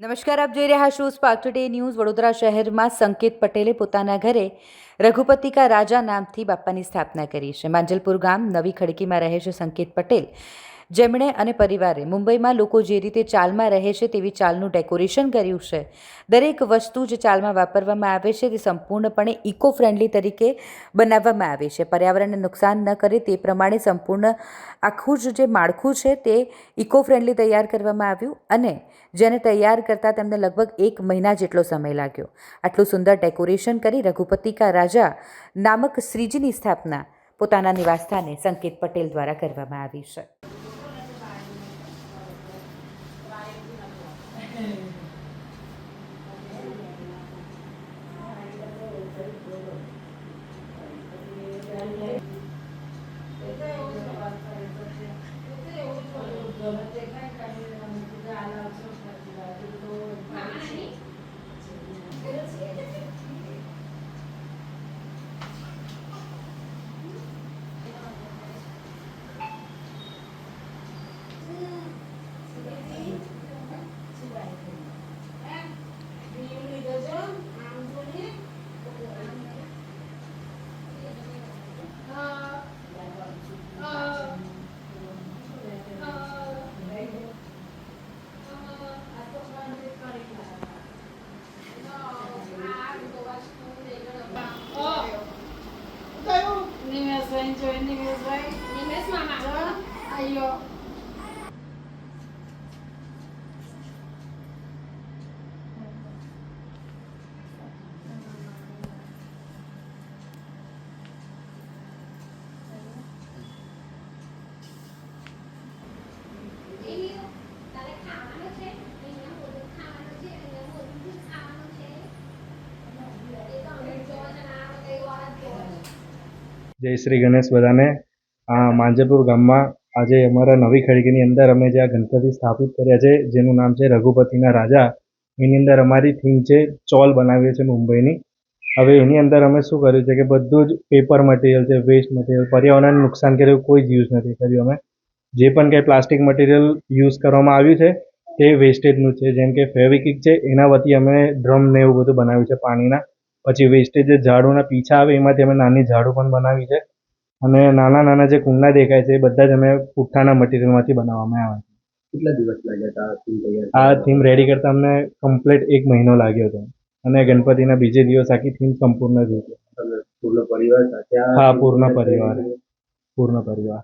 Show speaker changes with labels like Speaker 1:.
Speaker 1: નમસ્કાર, આપ જોઈ રહ્યા છો સ્પાર્ક ટુડે ન્યૂઝ વડોદરા શહેરમાં સંકેત પટેલે પોતાના ઘરે રઘુપતિકા રાજા નામથી બાપ્પાની સ્થાપના કરી છે. માંજલપુર ગામ નવી ખડકીમાં રહે છે સંકેત પટેલ. જેમણે અને પરિવારે મુંબઈમાં લોકો જે રીતે ચાલમાં રહે છે તેવી ચાલનું ડેકોરેશન કર્યું છે. દરેક વસ્તુ જે ચાલમાં વાપરવામાં આવે છે, તે સંપૂર્ણપણે ઇકો ફ્રેન્ડલી તરીકે બનાવવામાં આવે છે. પર્યાવરણને નુકસાન ન કરે તે પ્રમાણે સંપૂર્ણ આખું જ જે માળખું છે તે ઇકો ફ્રેન્ડલી તૈયાર કરવામાં આવ્યું અને જેને તૈયાર કરતાં તેમને લગભગ એક મહિના જેટલો સમય લાગ્યો. આટલું સુંદર ડેકોરેશન કરી રઘુપતિકા રાજા નામક શ્રીજીની સ્થાપના પોતાના નિવાસસ્થાને સંકેત પટેલ દ્વારા કરવામાં આવી છે.
Speaker 2: building, they join the news, right? Yes, Mama. Sir, ayo.
Speaker 3: જય શ્રી ગણેશ બધાને. આ માંજરપુર ગામમાં આજે અમારા નવી ખડકીની અંદર અમે જે ગણપતિ સ્થાપિત કર્યા છે, જેનું નામ છે રઘુપતિના રાજા. એની અંદર અમારી થીમ છે ચોલ બનાવીએ છીએ મુંબઈની. હવે એની અંદર અમે શું કર્યું છે કે બધું જ પેપર મટીરિયલ છે વેસ્ટ મટીરિયલ પર્યાવરણને નુકસાન કર્યું કોઈ જ યુઝ નથી કર્યું અમે. જે પણ કંઈ પ્લાસ્ટિક મટીરિયલ યુઝ કરવામાં આવ્યું છે, તે વેસ્ટેજનું છે. જેમ કે ફેવિકિક છે, એના વતી અમે ડ્રમ ને એવું બધું બનાવ્યું છે પાણીના. પછી વેસ્ટેજ જે ઝાડુના પીછા આવે એમાંથી અમે નાની ઝાડુ પણ બનાવી છે. અને નાના નાના જે કુંડા દેખાય છે એ બધા જ અમે પુઠ્ઠાના મટીરિયલમાંથી બનાવવામાં આવ્યા
Speaker 4: કેટલા દિવસ લાગ્યા હતા આ થીમ તૈયાર
Speaker 3: છે આ થીમ રેડી કરતા અમને કમ્પ્લીટ એક મહિનો લાગ્યો હતો. અને ગણપતિના બીજે દિવસ આખી થીમ સંપૂર્ણ થઈ હતી
Speaker 4: પૂર્ણ પરિવાર સાથે
Speaker 3: હા, પૂર્ણ પરિવાર. પૂર્ણ પરિવાર.